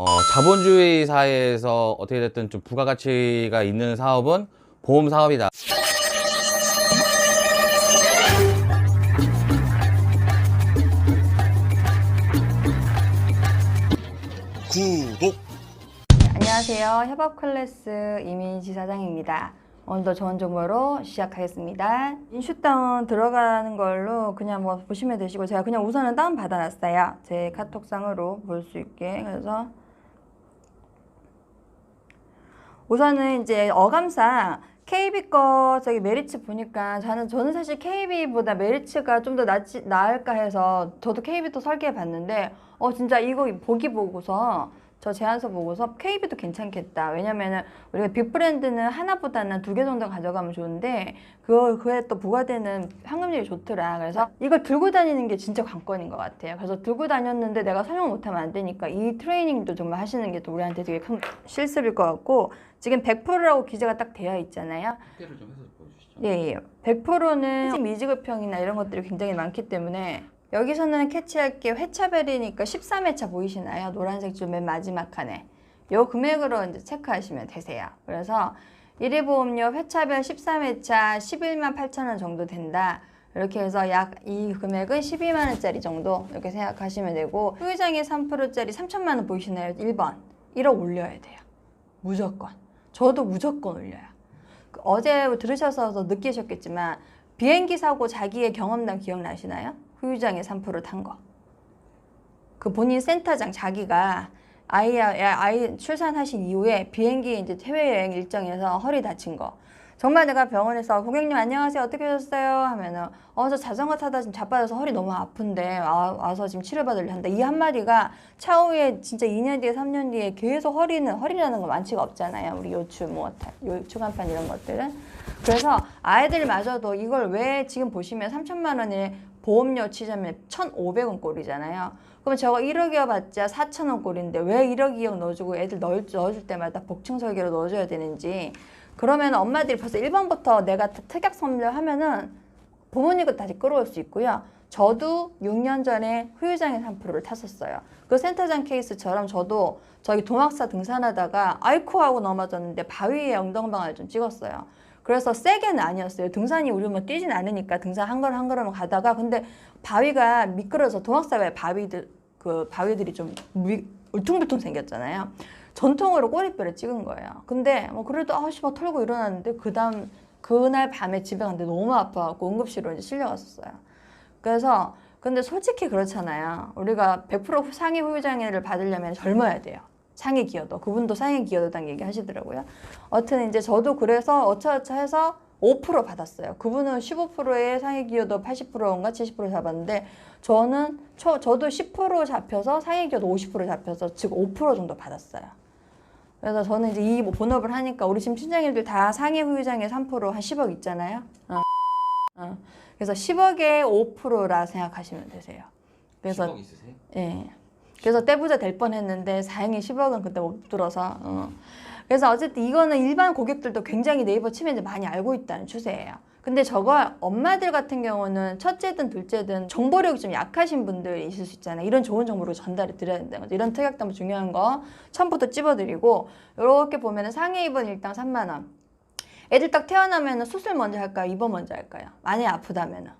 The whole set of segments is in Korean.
어, 자본주의 사회에서 어떻게 됐든 좀 부가가치가 있는 사업은 보험 사업이다. 구독 안녕하세요. 협업 클래스 이민지 사장입니다. 오늘도 좋은 정보로 시작하겠습니다. 인슈다운 들어가는 걸로 그냥 뭐 보시면 되시고 제가 그냥 우선은 다운 받아놨어요. 제 카톡상으로 볼 수 있게 그래서 우선은 이제 어감상 KB 거 저기 메리츠 보니까 저는 저는 사실 KB보다 메리츠가 좀 더 나을까 해서 저도 KB도 설계해 봤는데 어 진짜 이거 보기 보고서 저 제안서 보고서 KB도 괜찮겠다. 왜냐면은 우리가 빅브랜드는 하나보다는 두 개 정도 가져가면 좋은데 그 그에 또 부과되는 현금률이 좋더라. 그래서 이걸 들고 다니는 게 진짜 관건인 것 같아요. 그래서 들고 다녔는데 내가 설명 못하면 안 되니까 이 트레이닝도 정말 하시는 게 또 우리한테 되게 큰 실습일 것 같고 지금 100%라고 기재가 딱 되어 있잖아요. 예, 예. 100%는 미지급형이나 이런 것들이 굉장히 많기 때문에 여기서는 캐치할 게 회차별이니까 13회차 보이시나요? 노란색 줄 맨 마지막 칸에. 요 금액으로 이제 체크하시면 되세요. 그래서 1회 보험료 회차별 13회차 11만 8천 원 정도 된다. 이렇게 해서 약 이 금액은 12만 원짜리 정도 이렇게 생각하시면 되고 소유장의 3%짜리 3천만 원 보이시나요? 1번. 1억 올려야 돼요. 무조건. 저도 무조건 올려요. 그 어제 들으셔서 느끼셨겠지만 비행기 사고 자기의 경험담 기억나시나요? 후유장에 3%탄 거. 그 본인 센터장 자기가 아이 아이 출산하신 이후에 비행기 이제 해외여행 일정에서 허리 다친 거. 정말 내가 병원에서 고객님 안녕하세요. 어떻게 하셨어요? 하면은 어 저 자전거 타다 지금 자빠져서 허리 너무 아픈데 와, 와서 지금 치료받으려 한다. 이 한마디가 차후에 진짜 2년 뒤에 3년 뒤에 계속 허리는 허리라는 거 많지가 없잖아요. 우리 요추 뭐 다- 요추간판 이런 것들은. 그래서 아이들마저도 이걸 왜 지금 보시면 3천만 원에 보험료 치자면 1,500원 꼴이잖아요. 그럼 저거 1억이어봤자 4천원 꼴인데 왜 1억 2억 넣어주고 애들 넣을, 넣어줄 때마다 복층 설계로 넣어줘야 되는지 그러면 엄마들이 벌써 1번부터 내가 특약 선물하면은 부모님 것 다시 끌어올 수 있고요. 저도 6년 전에 후유장애 3%를 탔었어요. 그 센터장 케이스처럼 저도 저기 동학사 등산하다가 아이코 하고 넘어졌는데 바위에 엉덩방아를 좀 찍었어요. 그래서 세게는 아니었어요. 등산이 우리 뭐 뛰진 않으니까 등산 한 걸음 한 걸음 가다가 근데 바위가 미끄러져 동학사에 바위들 그 바위들이 좀 미, 울퉁불퉁 생겼잖아요. 전통으로 꼬리뼈를 찍은 거예요. 근데 뭐 그래도 아씨 막 털고 일어났는데 그다음 그날 밤에 집에 갔는데 너무 아파갖고 응급실로 이제 실려갔었어요. 그래서 근데 솔직히 그렇잖아요. 우리가 100% 상해 후유장애를 받으려면 젊어야 돼요. 상해 기여도 그분도 상해 기여도당 얘기 하시더라고요. 어쨌든 이제 저도 그래서 어차어차 해서 5% 받았어요. 그분은 15%의 상해 기여도 80%인가 70% 잡았는데 저는 저, 저도 10% 잡혀서 상해 기여도 50% 잡혀서 즉 5% 정도 받았어요. 그래서 저는 이제 이 본업을 하니까 우리 지금 팀장님들 다 상해 후유장애 3%한 10억 있잖아요. 어. 어. 그래서 10억에 5%라 생각하시면 되세요. 그래서 10억 있으세요? 예. 그래서 떼부자 될 뻔했는데 다행히 10억은 그때 못 들어서. 어. 그래서 어쨌든 이거는 일반 고객들도 굉장히 네이버 이제 많이 알고 있다는 추세예요. 근데 저거 엄마들 같은 경우는 첫째든 둘째든 정보력이 좀 약하신 분들이 있을 수 있잖아요. 이런 좋은 정보를 전달해 드려야 된다는 거죠. 이런 특약담 중요한 거 처음부터 찝어드리고 이렇게 보면은 상해 입원 일당 3만 원. 애들 딱 태어나면은 수술 먼저 할까요? 입원 먼저 할까요? 많이 아프다면 은.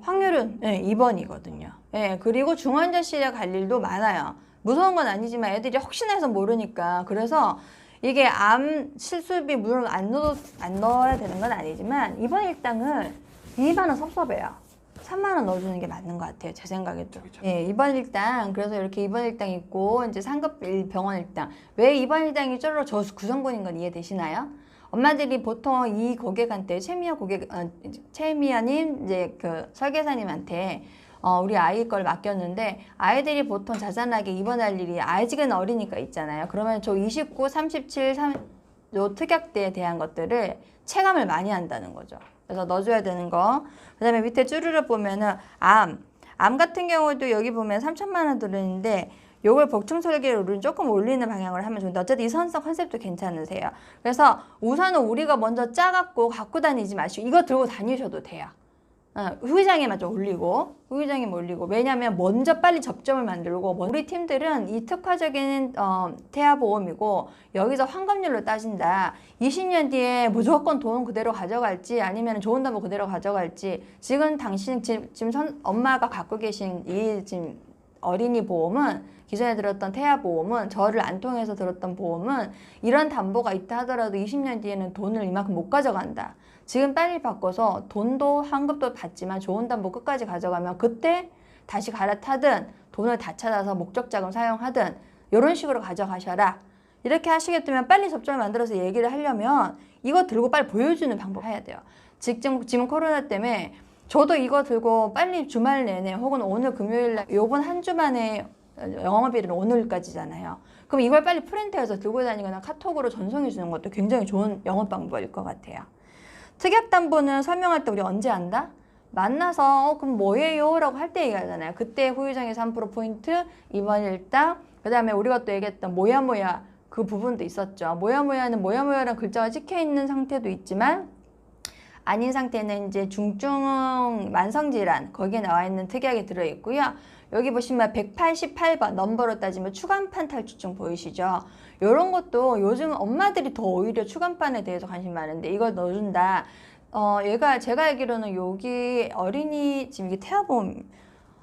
확률은 예, 2번이거든요. 예, 그리고 중환자실에 갈 일도 많아요. 무서운 건 아니지만 애들이 혹시나 해서 모르니까 그래서 이게 암 실수비 물론 안 넣어 안 넣어야 되는 건 아니지만 이번 일당을 2만 원 섭섭해요. 3만 원 넣어주는 게 맞는 것 같아요. 제 생각에도. 예, 이번 일당 그래서 이렇게 이번 일당 있고 이제 상급 일- 병원 일당 왜 이번 일당이 쪼르르 저 구성군인 건 이해되시나요? 엄마들이 보통 이 고객한테 최미아 고객 어, 최미아님 이제 그 설계사님한테 어, 우리 아이 걸 맡겼는데 아이들이 보통 자잘하게 입원할 일이 아직은 어리니까 있잖아요. 그러면 저 29, 37, 3, 요 특약대에 대한 것들을 체감을 많이 한다는 거죠. 그래서 넣어줘야 되는 거. 그 다음에 밑에 쭈르륵 보면은 암. 암 같은 경우도 여기 보면 3천만 원 들어있는데 요걸 복층 우리는 조금 올리는 방향으로 하면 좋은데 어쨌든 이 선성 컨셉도 괜찮으세요. 그래서 우선은 우리가 먼저 짜갖고 갖고 다니지 마시고 이거 들고 다니셔도 돼요. 어, 후기장에만 좀 올리고 후기장에 올리고 왜냐하면 먼저 빨리 접점을 만들고 먼- 우리 팀들은 이 특화적인 어, 태아보험이고 여기서 환급률로 따진다 20년 뒤에 무조건 돈 그대로 가져갈지 아니면 좋은 담보 그대로 가져갈지 지금 당신 지금, 지금 선, 엄마가 갖고 계신 이 지금 어린이 보험은 기존에 들었던 태아 보험은 저를 안 통해서 들었던 보험은 이런 담보가 있다 하더라도 20년 뒤에는 돈을 이만큼 못 가져간다. 지금 빨리 바꿔서 돈도 환급도 받지만 좋은 담보 끝까지 가져가면 그때 다시 갈아타든 돈을 다 찾아서 목적 자금 사용하든 이런 식으로 가져가셔라. 이렇게 하시게 되면 빨리 접점을 만들어서 얘기를 하려면 이거 들고 빨리 보여주는 방법 해야 돼요. 지금 지금 코로나 때문에 저도 이거 들고 빨리 주말 내내 혹은 오늘 금요일 날 요번 한 주만에 영업일은 오늘까지잖아요. 그럼 이걸 빨리 프린트해서 들고 다니거나 카톡으로 전송해 주는 것도 굉장히 좋은 영업 방법일 것 같아요. 특약담보는 설명할 때 우리 언제 한다? 만나서 어, 그럼 뭐예요? 라고 할 때 얘기하잖아요. 그때 후유장의 3% 포인트, 이번 일당, 그 다음에 우리가 또 얘기했던 뭐야 그 부분도 있었죠. 뭐야 뭐야라는 글자가 찍혀 있는 상태도 있지만 아닌 상태는 이제 중증 만성질환 거기에 나와 있는 특약이 들어 있고요. 여기 보시면 188번 넘버로 따지면 추간판 탈출증 보이시죠? 이런 것도 요즘 엄마들이 더 오히려 추간판에 대해서 관심 많은데 이걸 넣어준다. 어, 얘가 제가 알기로는 여기 어린이 지금 이게 태아보험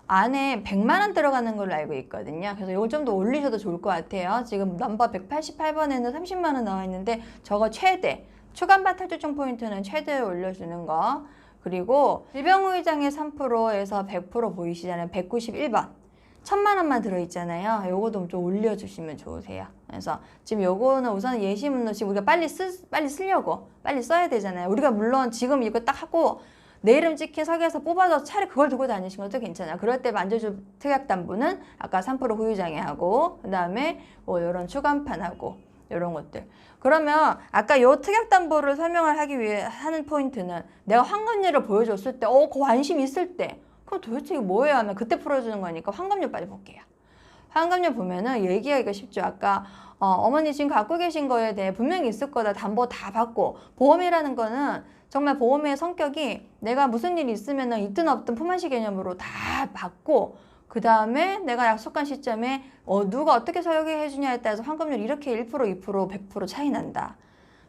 안에 100만 원 들어가는 걸로 알고 있거든요. 그래서 이걸 좀 더 올리셔도 좋을 것 같아요. 지금 넘버 188번에는 30만 원 나와 있는데 저거 최대 추간판 탈출증 포인트는 최대 올려주는 거. 그리고 질병의장의 3%에서 100% 보이시잖아요. 191번. 천만 원만 들어있잖아요. 요거도 좀 올려주시면 좋으세요. 그래서 지금 요거는 우선 예시문로 지금 우리가 빨리 쓰, 빨리 쓰려고 빨리 써야 되잖아요. 우리가 물론 지금 이거 딱 하고 내 이름 찍힌 서기에서 뽑아서 차라리 그걸 들고 다니시는 것도 괜찮아요. 그럴 때 만져줄 특약담보는 아까 3% 후유장애하고 그 다음에 뭐 이런 추간판하고 이런 것들. 그러면 아까 요 특약담보를 설명을 하기 위해 하는 포인트는 내가 환급률을 보여줬을 때, 어, 그 관심 있을 때, 그럼 도대체 이게 뭐예요? 하면 그때 풀어주는 거니까 환급률 빨리 볼게요. 환급률 보면은 얘기하기가 쉽죠. 아까 어, 어머니 지금 갖고 계신 거에 대해 분명히 있을 거다. 담보 다 받고 보험이라는 거는 정말 보험의 성격이 내가 무슨 일이 있으면은 있든 없든 품앗이 개념으로 다 받고 그 다음에 내가 약속한 시점에 어, 누가 어떻게 설계해 주냐에 따라서 환급률 이렇게 1% 2% 100% 차이 난다.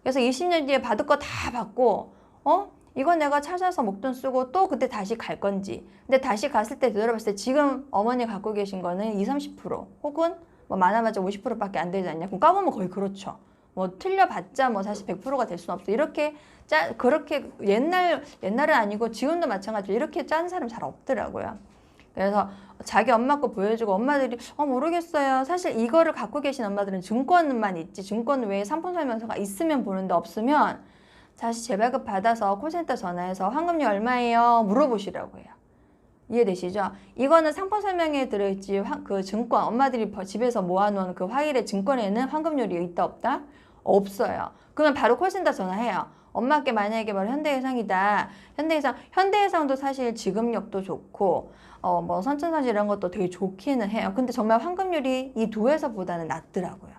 그래서 20년 뒤에 받을 거 다 받고 어? 이건 내가 찾아서 목돈 쓰고 또 그때 다시 갈 건지. 근데 다시 갔을 때 되돌아봤을 때 지금 어머니 갖고 계신 거는 20, 30% 혹은 뭐 많아봤자 50%밖에 안 되지 않냐. 그럼 까보면 거의 그렇죠. 뭐 틀려봤자 뭐 사실 100%가 될 수는 없어. 이렇게 짜 그렇게 옛날 옛날은 아니고 지금도 마찬가지로 이렇게 짠 사람 잘 없더라고요. 그래서 자기 엄마 거 보여주고 엄마들이 어 모르겠어요. 사실 이거를 갖고 계신 엄마들은 증권만 있지 증권 외에 상품 설명서가 있으면 보는데 없으면 다시 재발급 받아서 콜센터 전화해서 환급률 얼마예요? 물어보시라고 해요. 이해되시죠? 이거는 상품 설명에 들어있지 화- 그 증권 엄마들이 버- 집에서 모아놓은 그 화일의 증권에는 환급률이 있다 없다? 없어요. 그러면 바로 콜센터 전화해요. 엄마께 만약에 뭐 현대해상이다. 현대해상 현대해상도 사실 지급력도 좋고 어 뭐 선천사지 이런 것도 되게 좋기는 해요. 근데 정말 환급률이 이 두 회사보다는 낮더라고요.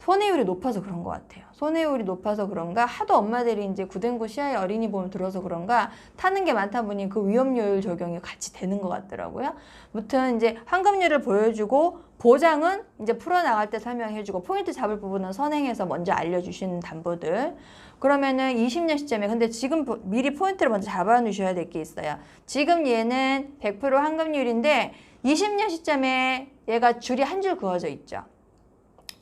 손해율이 높아서 그런 것 같아요. 손해율이 높아서 그런가 하도 엄마들이 이제 구den구 시아의 어린이 보험 들어서 그런가 타는 게 많다 보니 그 위험료율 적용이 같이 되는 것 같더라고요. 무튼 이제 환급률을 보여주고 보장은 이제 풀어나갈 때 설명해주고 포인트 잡을 부분은 선행해서 먼저 알려주시는 담보들. 그러면은 20년 시점에 근데 지금 보- 미리 포인트를 먼저 잡아놓으셔야 될 게 있어요. 지금 얘는 100% 환급률인데 20년 시점에 얘가 줄이 한 줄 그어져 있죠.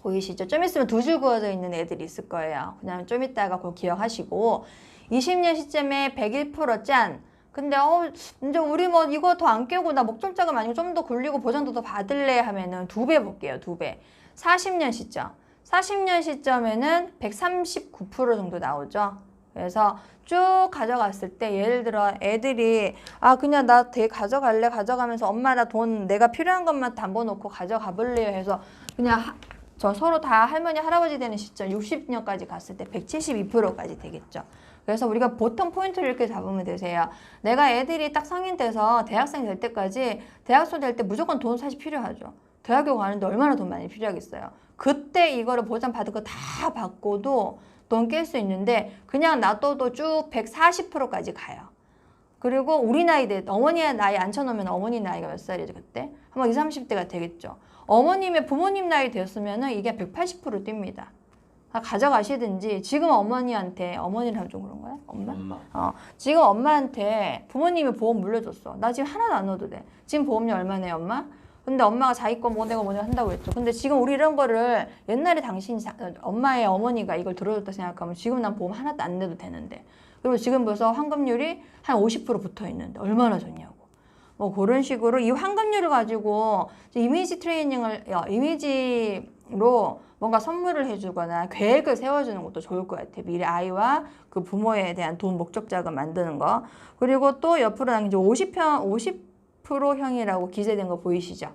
보이시죠? 좀 있으면 두 줄 그어져 있는 애들이 있을 거예요. 그냥 좀 이따가 그거 기억하시고 20년 시점에 101% 짠. 근데 어 이제 우리 뭐 이거 더 안 깨고 나 목적 자금 아니고 좀 더 굴리고 보장도 더 받을래 하면은 두 배 볼게요. 두 배. 40년 시점. 40년 시점에는 139% 정도 나오죠. 그래서 쭉 가져갔을 때 예를 들어 애들이 아 그냥 나 되게 가져갈래 가져가면서 엄마 나 돈 내가 필요한 것만 담궈 놓고 가져가 볼래요 해서 그냥 하- 저 서로 다 할머니 할아버지 되는 시점 60년까지 갔을 때 172%까지 되겠죠. 그래서 우리가 보통 포인트를 이렇게 잡으면 되세요. 내가 애들이 딱 성인 돼서 대학생 될 때까지 대학생 될 때 무조건 돈 사실 필요하죠. 대학교 가는데 얼마나 돈 많이 필요하겠어요. 그때 이거를 보장 받을 거다 받고도 돈 깰 수 있는데 그냥 놔둬도 쭉 140%까지 가요. 그리고 우리 나이 대 어머니 나이 앉혀놓으면 어머니 나이가 몇 살이지 그때? 한번 20, 30대가 되겠죠. 어머님의 부모님 나이 되었으면 은 이게 180% 뜁니다. 다 가져가시든지 지금 어머니한테 어머니를 하면 좀 그런 거야? 엄마? 엄마. 어, 지금 엄마한테 부모님이 보험 물려줬어. 나 지금 하나도 안 넣어도 돼. 지금 보험료 얼마네, 엄마? 근데 엄마가 자기 거 뭐내고 뭐냐 한다고 했죠. 근데 지금 우리 이런 거를 옛날에 당신이 자- 엄마의 어머니가 이걸 들어줬다 생각하면 지금 난 보험 하나도 안 내도 되는데. 그리고 지금 벌써 환급률이 한 50% 붙어 있는데 얼마나 좋냐고. 뭐 그런 식으로 이 환급률을 가지고 이미지 트레이닝을 야, 이미지로 뭔가 선물을 해주거나 계획을 세워주는 것도 좋을 것 같아. 미래 아이와 그 부모에 대한 돈 목적 자금 만드는 거. 그리고 또 옆으로 당겨 50편 50%형이라고 기재된 거 보이시죠?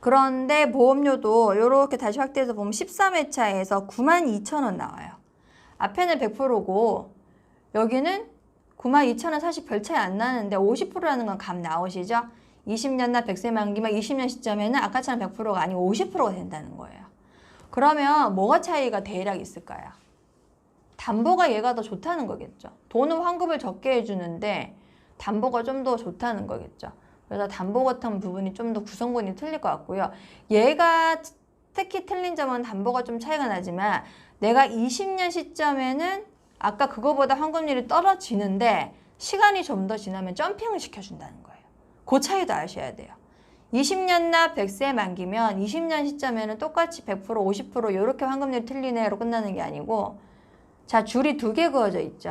그런데 보험료도 이렇게 다시 확대해서 보면 13회차에서 92,000원 나와요. 앞에는 100%고 여기는 92,000원 사실 별 차이 안 나는데 50%라는 건 감 나오시죠? 20년 나 100세 만기만 20년 시점에는 아까처럼 100%가 아니고 50%가 된다는 거예요. 그러면 뭐가 차이가 대략 있을까요? 담보가 얘가 더 좋다는 거겠죠. 돈은 환급을 적게 해주는데 담보가 좀 더 좋다는 거겠죠. 그래서 담보 같은 부분이 좀 더 구성원이 틀릴 것 같고요. 얘가 특히 틀린 점은 담보가 좀 차이가 나지만 내가 20년 시점에는 아까 그거보다 환급률이 떨어지는데 시간이 좀 더 지나면 점핑을 시켜준다는 거예요. 그 차이도 아셔야 돼요. 20년 납 100세 만기면 20년 시점에는 똑같이 100% 50% 이렇게 환급률이 틀리네로 끝나는 게 아니고 자 줄이 두 개 그어져 있죠.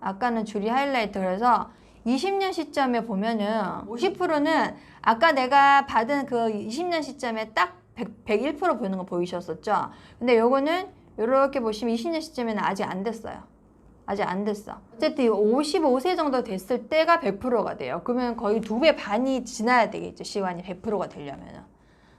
아까는 줄이 하이라이트 그래서 20년 시점에 보면은 50%는 아까 내가 받은 그 20년 시점에 딱 100, 101% 보이는 거 보이셨었죠? 근데 요거는 이렇게 보시면 20년 시점에는 아직 안 됐어요. 아직 안 됐어. 어쨌든 55세 정도 됐을 때가 100%가 돼요. 그러면 거의 두 배 반이 지나야 되겠죠. 시간이 100%가 되려면은.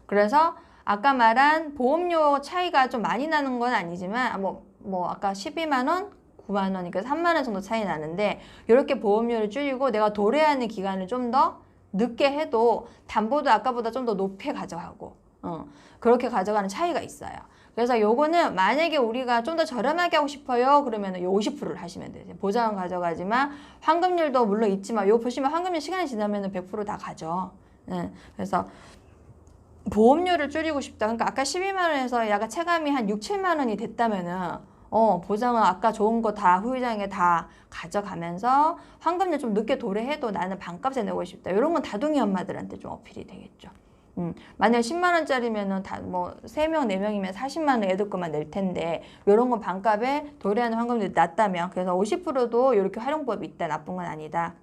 그래서 아까 말한 보험료 차이가 좀 많이 나는 건 아니지만 뭐, 뭐 아까 12만 원, 9만 원이니까 3만 원 정도 차이 나는데 이렇게 보험료를 줄이고 내가 도래하는 기간을 좀 더 늦게 해도 담보도 아까보다 좀 더 높게 가져가고 어, 그렇게 가져가는 차이가 있어요. 그래서 요거는 만약에 우리가 좀 더 저렴하게 하고 싶어요 그러면 요 50%를 하시면 돼요. 보장은 가져가지만 환급률도 물론 있지만 요 보시면 환급률 시간이 지나면 100%다 가져. 응. 그래서 보험료를 줄이고 싶다. 그러니까 아까 12만 원에서 약간 체감이 한 6, 7만 원이 됐다면은 어, 보장은 아까 좋은 거 다 후유장에 다 가져가면서 환급률 좀 늦게 도래해도 나는 반값에 내고 싶다. 이런 건 다둥이 엄마들한테 좀 어필이 되겠죠. 음, 만약 10만 원짜리면은 다뭐 3명, 4명이면 40만 원 애들 것만 낼 텐데 이런 건 반값에 도래하는 환급률이 낮다면 그래서 50%도 이렇게 활용법이 있다. 나쁜 건 아니다.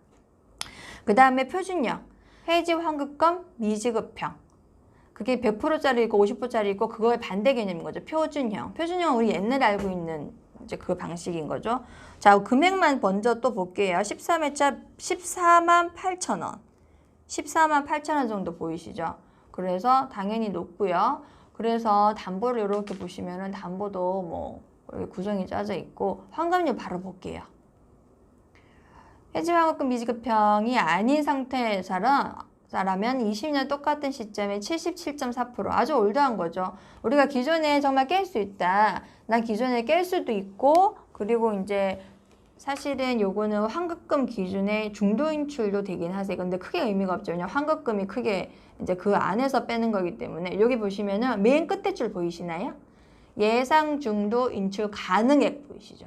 그 다음에 표준형. 해지 환급금 미지급형. 그게 100%짜리 있고 50%짜리 있고 그거의 반대 개념인 거죠. 표준형. 표준형은 우리 옛날에 알고 있는 이제 그 방식인 거죠. 자, 금액만 먼저 또 볼게요. 13회차 14만 8천 원. 14만 8천 원 정도 보이시죠? 그래서 당연히 높고요. 그래서 담보를 이렇게 보시면은 담보도 뭐 구성이 짜져 있고 환급률 바로 볼게요. 해지환급금 미지급형이 아닌 상태에서는 라면 20년 똑같은 시점에 77.4% 아주 올드한 거죠. 우리가 기존에 정말 깰 수 있다. 난 기존에 깰 수도 있고 그리고 이제 사실은 요거는 환급금 기준의 중도 인출도 되긴 하세요. 근데 크게 의미가 없죠. 왜냐면 환급금이 크게 이제 그 안에서 빼는 거기 때문에 여기 보시면은 맨 끝에 줄 보이시나요? 예상 중도 인출 가능액 보이시죠?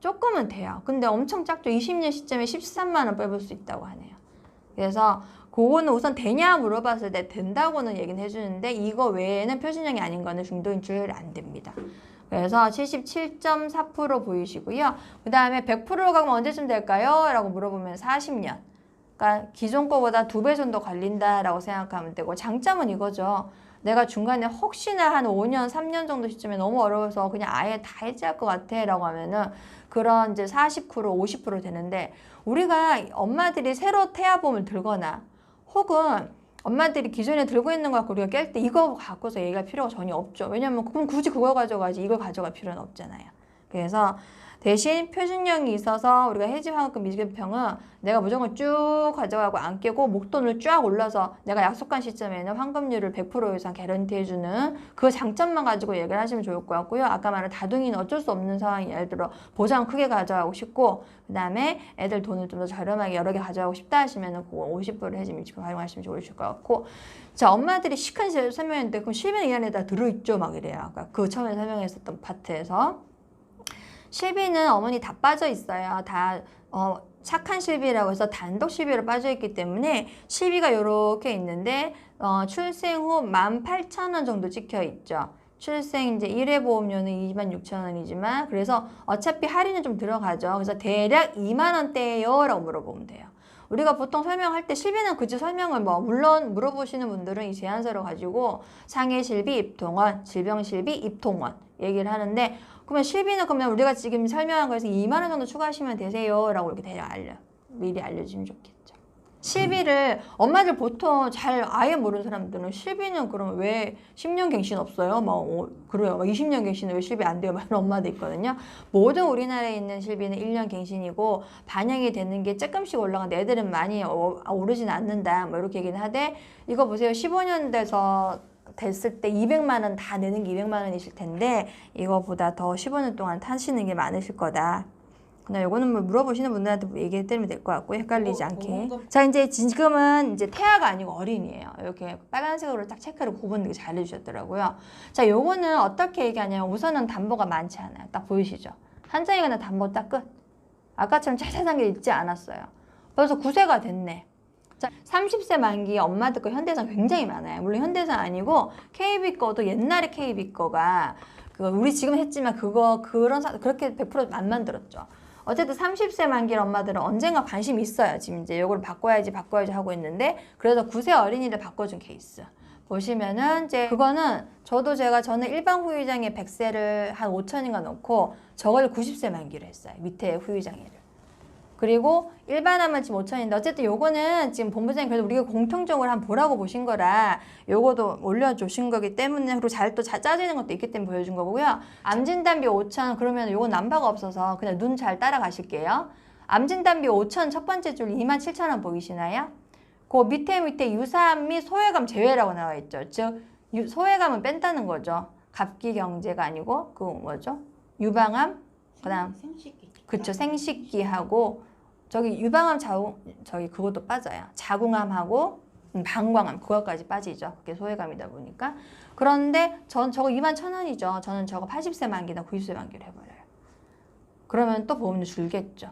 조금은 돼요. 근데 엄청 작죠. 20년 시점에 13만 원 빼볼 수 있다고 하네요. 그래서 그거는 우선 되냐 물어봤을 때 된다고는 얘기는 해주는데 이거 외에는 표준형이 아닌 거는 중도 인출 안 됩니다. 그래서 77.4% 보이시고요. 그 다음에 100%로 가면 언제쯤 될까요? 라고 물어보면 40년. 그러니까 기존 거보다 두 배 정도 걸린다라고 생각하면 되고 장점은 이거죠. 내가 중간에 혹시나 한 5년, 3년 정도 시점에 너무 어려워서 그냥 아예 다 해지할 것 같아 라고 하면은 그런 이제 40% 50% 되는데 우리가 엄마들이 새로 태아보험을 들거나 혹은 엄마들이 기존에 들고 있는 거 갖고 우리가 깰 때 이거 갖고서 얘기할 필요가 전혀 없죠. 왜냐면 그럼 굳이 그걸 가져가지 이걸 가져갈 필요는 없잖아요. 그래서 대신 표준형이 있어서 우리가 해지환급금 미지급평은 내가 무조건 쭉 가져가고 안 깨고 목돈을 쫙 올려서 내가 약속한 시점에는 환급률을 100% 이상 개런티 해주는 그 장점만 가지고 얘기를 하시면 좋을 것 같고요. 아까 말한 다둥이는 어쩔 수 없는 상황이 예를 들어 보장 크게 가져가고 싶고 그 다음에 애들 돈을 좀 더 저렴하게 여러 개 가져가고 싶다 하시면 은 그거 50% 해지 미지급 활용하시면 좋으실 것 같고 자 엄마들이 시큰 시- 설명했는데 그럼 실비는 이 안에다 들어있죠 막 이래요. 아까 그 처음에 설명했었던 파트에서 실비는 어머니 다 빠져 있어요. 다 어, 착한 실비라고 해서 단독 실비로 빠져 있기 때문에 실비가 이렇게 있는데 어, 출생 후 18,000원 정도 찍혀 있죠. 출생 이제 1회 보험료는 26,000원이지만 그래서 어차피 할인은 좀 들어가죠. 그래서 대략 2만 원대예요 라고 물어보면 돼요. 우리가 보통 설명할 때 실비는 그치 설명을 뭐 물론 물어보시는 분들은 이 제안서를 가지고 상해 실비 입통원, 질병 실비 입통원 얘기를 하는데 그러면 실비는 그러면 우리가 지금 설명한 거에서 2만 원 정도 추가하시면 되세요라고 이렇게 대략 알려 미리 알려주면 좋겠죠. 실비를 엄마들 보통 잘 아예 모르는 사람들은 실비는 그럼 왜 10년 갱신 없어요? 막 어, 그래요. 막 20년 갱신은 왜 실비 안 돼요? 막 이런 엄마도 있거든요. 모든 우리나라에 있는 실비는 1년 갱신이고 반영이 되는 게 조금씩 올라가는데 애들은 많이 어, 오르진 않는다. 뭐 이렇게 얘기는 하되 이거 보세요. 15년 돼서 됐을 때 200만 원 다 내는 게 200만 원이실 텐데 이거보다 더 15년 동안 타시는 게 많으실 거다. 그냥 요거는 뭐 물어보시는 분들한테 뭐 얘기해 드리면 될 것 같고 헷갈리지 어, 않게. 보험금- 자 이제 지금은 이제 태아가 아니고 어린이에요. 이렇게 빨간색으로 딱 체크를 구분되게 잘 해주셨더라고요. 자 요거는 어떻게 얘기하냐면 우선은 담보가 많지 않아요. 딱 보이시죠? 한 장에 그냥 담보 딱 끝. 아까처럼 차차한 게 있지 않았어요. 벌써 9세가 됐네. 자, 30세 만기 엄마들 거 현대산 굉장히 많아요. 물론 현대산 아니고 KB 거도 옛날에 KB 거가 그 우리 지금 했지만 그거 그런 사, 그렇게 100%안 만들었죠. 어쨌든 30세 만기 엄마들은 언젠가 관심이 있어요. 지금 이제 이걸 바꿔야지 바꿔야지 하고 있는데 그래서 9세 어린이를 바꿔준 케이스. 보시면은 이제 그거는 저도 제가 저는 일반 후유장에 100세를 한 5천인가 넣고 저걸 90세 만기로 했어요. 밑에 후유장애를. 그리고 일반화만 지금 5천인데 어쨌든 요거는 지금 본부장님 그래도 우리가 공통적으로 한번 보라고 보신 거라 요거도 올려주신 거기 때문에 그리고 잘 또 짜지는 것도 있기 때문에 보여준 거고요. 암진단비 5천 그러면 요건 남바가 없어서 그냥 눈 잘 따라가실게요. 암진단비 5천 첫 번째 줄 2만 7천 원 보이시나요? 그 밑에 밑에 유사암 및 소외감 제외라고 나와 있죠. 즉 유- 소외감은 뺀다는 거죠. 갑기 경제가 아니고 그 뭐죠? 유방암 그다음 생식기. 그쵸 생식기하고 저기 유방암 자궁 저기 그것도 빠져요. 자궁암하고 음, 방광암 그것까지 빠지죠. 그게 소외감이다 보니까. 그런데 전 저거 2만 천 원이죠. 저는 저거 80세 만기나 90세 만기로 해버려요. 그러면 또 보험료 줄겠죠.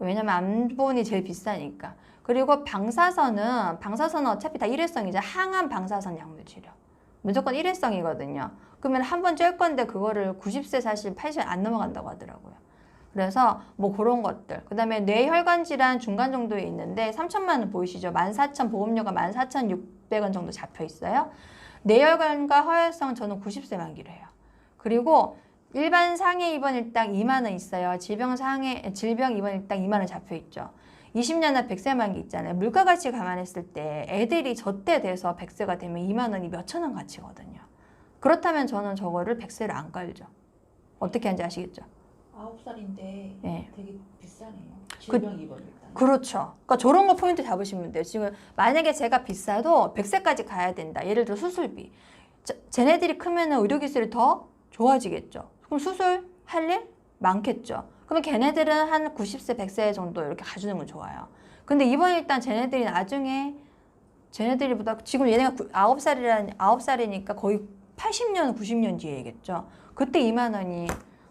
왜냐면 암보험이 제일 비싸니까. 그리고 방사선은 방사선은 어차피 다 일회성이죠. 항암 방사선 약물 치료. 무조건 일회성이거든요. 그러면 한 번 쬐 건데 그거를 90세 사실 80세 안 넘어간다고 하더라고요 그래서 뭐 그런 것들. 그 다음에 뇌혈관 질환 중간 정도에 있는데 3천만 원 보이시죠? 14,000 보험료가 14,600원 정도 잡혀 있어요. 뇌혈관과 허혈성 저는 90세 만기로 해요. 그리고 일반 상해 입원 일당 2만 원 있어요. 질병 상해 질병 입원 일당 2만 원 잡혀 있죠. 20년나 100세 만기 있잖아요. 물가 가치 감안했을 때 애들이 저때 돼서 100세가 되면 2만 원이 몇천 원 가치거든요. 그렇다면 저는 저거를 100세를 안 깔죠. 어떻게 하는지 아시겠죠? 아홉 살인데 예. 되게 비싸네요. 질병 입원 일단. 그렇죠. 그러니까 저런 거 포인트 잡으시면 돼요. 지금 만약에 제가 비싸도 100세까지 가야 된다. 예를 들어 수술비. 자, 쟤네들이 크면은 의료기술이 더 좋아지겠죠. 그럼 수술 할 일 많겠죠. 그러면 걔네들은 한 90세, 100세 정도 이렇게 가주는 건 좋아요. 근데 이번 일단 쟤네들이 나중에 쟤네들이보다 지금 얘네가 9살이라는 9살이니까 거의 80년, 90년 뒤에겠죠. 그때 2만 원이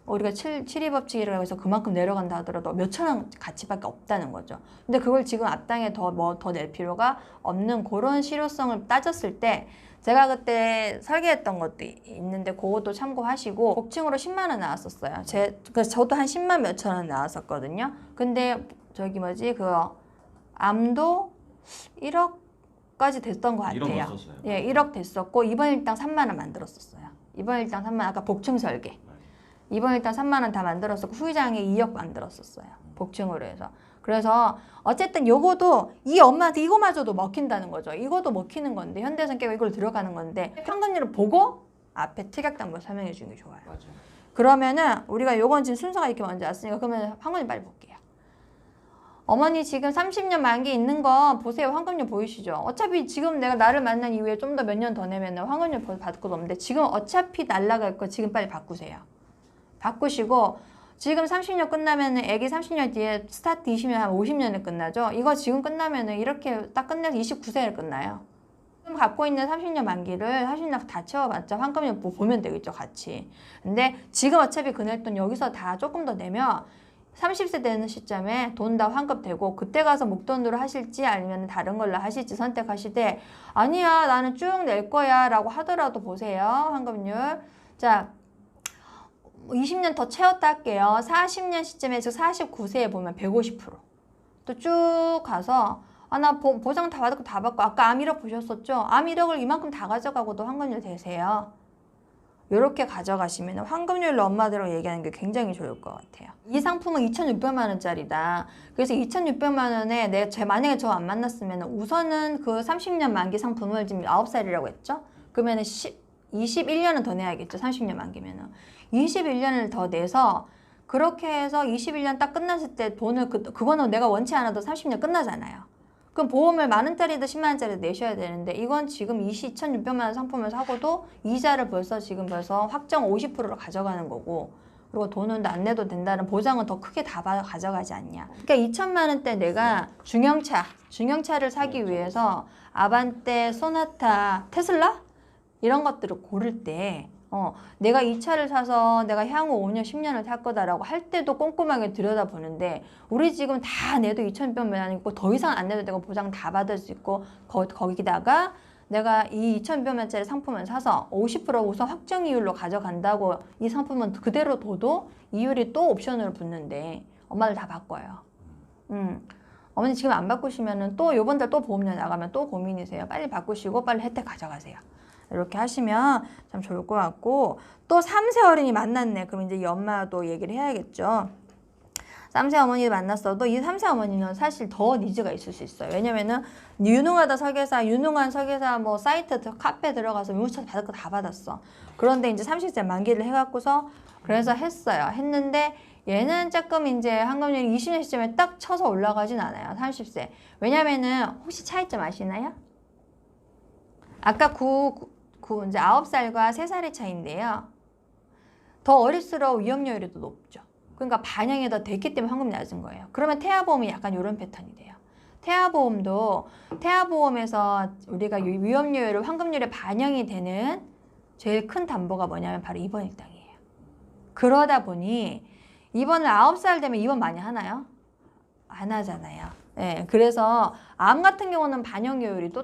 우리가 7, 7입법칙이라고 해서 그만큼 내려간다 하더라도 몇천 원 가치밖에 없다는 거죠. 근데 그걸 지금 앞당에 더 뭐 더 낼 필요가 없는 그런 실효성을 따졌을 때 제가 그때 설계했던 것도 있는데 그것도 참고하시고 복층으로 10만 원 나왔었어요. 제 그래서 저도 한 10만 몇천 원 나왔었거든요. 근데 저기 뭐지 그 암도 1억까지 됐던 것 같아요. 거 썼어요. 예, 1억 됐었고 이번 일당 3만 원 만들었었어요. 이번 일당 3만 원 아까 복층 설계. 이번 일당 3만 원 다 만들었었고 후위장에 2억 만들었었어요. 복층으로 해서. 그래서 어쨌든 요거도 이 엄마한테 이거마저도 먹힌다는 거죠. 이것도 먹히는 건데 현대선 깨고 이걸 들어가는 건데 현금률을 보고 앞에 특약담보 설명해 주는 게 좋아요. 맞아요. 그러면은 우리가 요건 지금 순서가 이렇게 먼저 왔으니까 그러면 황금률 빨리 볼게요. 어머니 지금 30년 만기 있는 거 보세요. 황금률 보이시죠? 어차피 지금 내가 나를 만난 이후에 좀 더 몇 년 더 내면 황금률 것도 없는데 지금 어차피 날라갈 거 지금 빨리 바꾸세요. 바꾸시고 지금 30년 끝나면 은 애기 30년 뒤에 스타트 20년 한 50년에 끝나죠. 이거 지금 끝나면 은 이렇게 딱 끝내서 29세에 끝나요. 지금 갖고 있는 30년 만기를 30년 다 채워봤자 보- 보면 되겠죠, 같이. 근데 지금 어차피 그낼 돈 여기서 다 조금 더 내면 30세 되는 시점에 돈 다 환급되고 그때 가서 목돈으로 하실지 아니면 다른 걸로 하실지 선택하시되 아니야 나는 쭉 낼 거야 라고 하더라도 보세요 환급률 자 20년 더 채웠다 할게요 40년 시점에 즉 49세에 보면 150%또 쭉 가서 아 나 보장 다 받았고 다 받고 아까 암 1억 보셨었죠 암 1억을 이만큼 다 가져가고도 환급률 되세요 이렇게 가져가시면 황금률로 엄마들하고 얘기하는 게 굉장히 좋을 것 같아요. 이 상품은 2,600만 원짜리다. 그래서 2,600만 원에 내 제 만약에 저 안 만났으면 우선은 그 30년 만기 상품을 지금 9살이라고 했죠. 그러면은 10, 21년은 더 내야겠죠. 30년 만기면은 21년을 더 내서 그렇게 해서 21년 딱 끝났을 때 돈을 그 그거는 내가 원치 않아도 30년 끝나잖아요. 그럼 보험을 만 원짜리도 10만 원짜리도 내셔야 되는데 이건 지금 20, 2,600만 원 상품을 사고도 이자를 벌써 지금 벌써 확정 50%로 가져가는 거고 그리고 돈은 안 내도 된다는 보장은 더 크게 다 가져가지 않냐. 그러니까 2천만 원대 내가 중형차, 중형차를 사기 위해서 아반떼, 소나타, 테슬라 이런 것들을 고를 때 어, 내가 이 차를 사서 내가 향후 5년, 10년을 탈 거다라고 할 때도 꼼꼼하게 들여다보는데 우리 지금 다 내도 2,600만 원이고 더 이상 안 내도 되고 보장 다 받을 수 있고 거, 거기다가 내가 이 2,600만짜리 상품을 사서 50% 우선 확정 이율로 가져간다고 이 상품은 그대로 둬도 이율이 또 옵션으로 붙는데 엄마들 다 바꿔요. 음. 어머니 지금 안 바꾸시면은 또 요번 달 또 보험료 나가면 또 고민이세요. 빨리 바꾸시고 빨리 혜택 가져가세요. 이렇게 하시면 참 좋을 것 같고 또 3세 어린이 만났네. 그럼 이제 이 엄마도 얘기를 해야겠죠. 3세 어머니 만났어도 이 3세 어머니는 사실 더 니즈가 있을 수 있어요. 왜냐면은 유능하다 설계사, 유능한 설계사 뭐 사이트 들- 카페 들어가서 유무차 받을 거 다 받았어. 그런데 이제 30세 만기를 해갖고서 그래서 했어요. 했는데 얘는 조금 이제 한금률이 20년 시점에 딱 쳐서 올라가진 않아요. 30세. 왜냐면은 혹시 차이점 아시나요? 아까 9, 9 이제 9살과 3살의 차이인데요. 더 어릴수록 위험료율이 더 높죠. 그러니까 반영이 더 됐기 때문에 환급이 낮은 거예요. 그러면 태아보험이 약간 이런 패턴이 돼요. 태아보험도 태아보험에서 우리가 위- 위험료율을 환급률에 반영이 되는 제일 큰 담보가 뭐냐면 바로 입원 일당이에요. 그러다 보니 입원을 9살 되면 입원 많이 하나요? 안 하잖아요. 네, 그래서 암 같은 경우는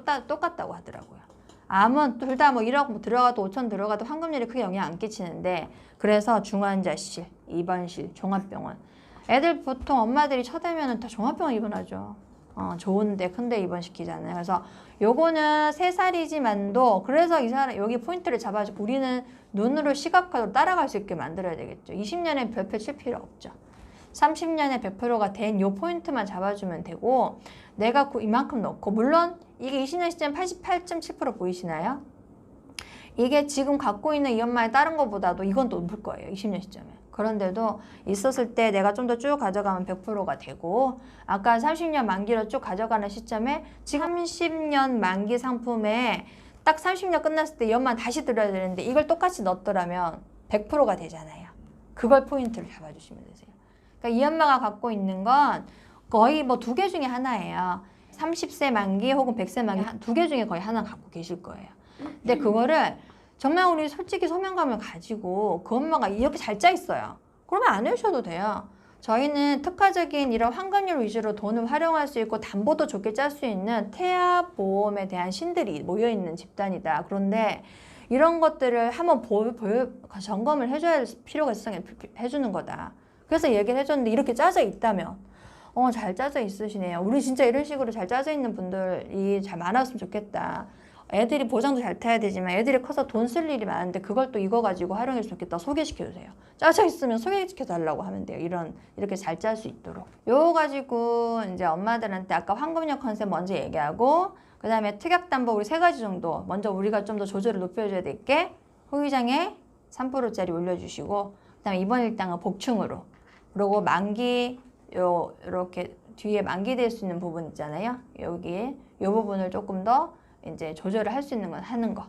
따- 똑같다고 하더라고요. 암은 둘 다 뭐 1억 뭐 들어가도 5천 들어가도 환급률이 크게 영향 안 끼치는데 그래서 중환자실, 입원실, 종합병원 애들 보통 엄마들이 쳐대면은 다 종합병원 입원하죠. 어, 좋은데 큰데 입원시키잖아요. 그래서 요거는 세 살이지만도 그래서 이 사람 여기 포인트를 잡아주고 우리는 눈으로 시각화로 따라갈 수 있게 만들어야 되겠죠. 20년에 별표 칠 필요 없죠. 30년에 100%가 된 요 포인트만 잡아주면 되고 내가 그 이만큼 넣고 물론 이게 20년 시점 88.7% 보이시나요? 이게 지금 갖고 있는 이 엄마의 다른 것보다도 이건 또 높을 거예요. 20년 시점에. 그런데도 있었을 때 내가 좀 더 쭉 가져가면 100%가 되고 아까 30년 만기로 쭉 가져가는 시점에 지금 30년 만기 상품에 딱 30년 끝났을 때이 엄마 다시 들어야 되는데 이걸 똑같이 넣었더라면 100%가 되잖아요. 그걸 포인트를 잡아주시면 되세요. 그러니까 이 엄마가 갖고 있는 건 거의 뭐 두 개 중에 하나예요. 30세 만기 혹은 100세 만기 두개 중에 거의 하나 갖고 계실 거예요. 근데 그거를 정말 우리 솔직히 소명감을 가지고 그 엄마가 이렇게 잘 짜 있어요. 그러면 안 해주셔도 돼요. 저희는 특화적인 이런 환급률 위주로 돈을 활용할 수 있고 담보도 좋게 짤 수 있는 태아 보험에 대한 신들이 모여 있는 집단이다. 그런데 이런 것들을 한번 보, 보, 점검을 해줘야 할 필요가 있어 해주는 거다. 그래서 얘기를 해줬는데 이렇게 짜져 있다면 어, 잘 짜져 있으시네요. 우리 진짜 이런 식으로 잘 짜져 있는 분들이 잘 많았으면 좋겠다. 애들이 보장도 잘 타야 되지만 애들이 커서 돈 쓸 일이 많은데 그걸 또 이거 가지고 활용했으면 좋겠다. 소개시켜 주세요. 짜져 있으면 소개시켜 달라고 하면 돼요. 이런 이렇게 잘 짤 수 있도록. 요거 가지고 이제 엄마들한테 아까 황금력 컨셉 먼저 얘기하고 그다음에 특약 담보 우리 세 가지 정도 먼저 우리가 좀 더 조절을 높여 줘야 될 게 후기장에 3%짜리 올려 주시고 그다음에 이번 일당은 복충으로. 그리고 만기 요 이렇게 뒤에 만기될 수 있는 부분 있잖아요. 여기에 이 부분을 조금 더 이제 조절을 할 수 있는 건 하는 거.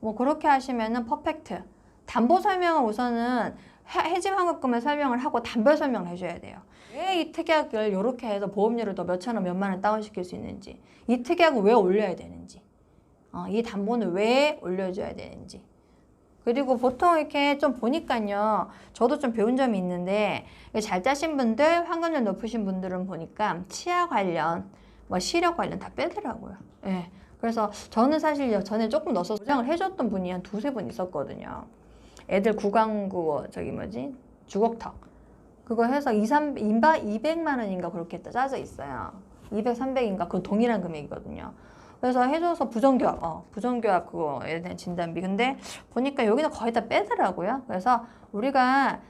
뭐 그렇게 하시면은 퍼펙트. 담보 설명을 우선은 해- 해지 환급금을 설명을 하고 단별 설명을 해줘야 돼요. 왜 이 특약을 이렇게 해서 보험료를 더 몇천 원, 몇만 원 다운시킬 수 있는지, 이 특약을 왜 올려야 되는지, 어, 이 담보는 왜 올려줘야 되는지. 그리고 보통 이렇게 좀 보니까요, 저도 좀 배운 점이 있는데, 잘 짜신 분들, 환급률 높으신 분들은 보니까 치아 관련, 뭐 시력 관련 다 빼더라고요. 예. 그래서 저는 사실 전에 조금 넣어서 보장을 해줬던 분이 한 두세 분 있었거든요. 애들 구강구 저기 뭐지 주걱턱 그거 해서 2, 3, 인바 200만 원인가 그렇게 짜져 있어요. 200, 300인가 그 동일한 금액이거든요. 그래서 해줘서 부정교합, 어, 부정교합 그거에 대한 진단비. 근데 보니까 여기는 거의 다 빼더라고요. 그래서 우리가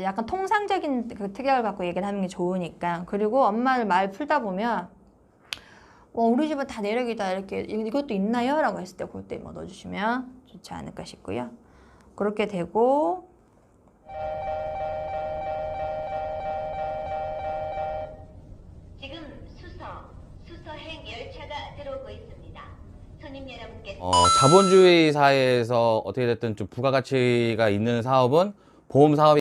약간 통상적인 그 특약을 갖고 얘기를 하는 게 좋으니까. 그리고 엄마를 말 풀다 보면 어, 우리 집은 다 내력이다 이렇게 이것도 있나요? 라고 했을 때 그때 뭐 넣어주시면 좋지 않을까 싶고요. 그렇게 되고 어, 자본주의 사회에서 어떻게 됐든 좀 부가가치가 있는 사업은 보험 사업이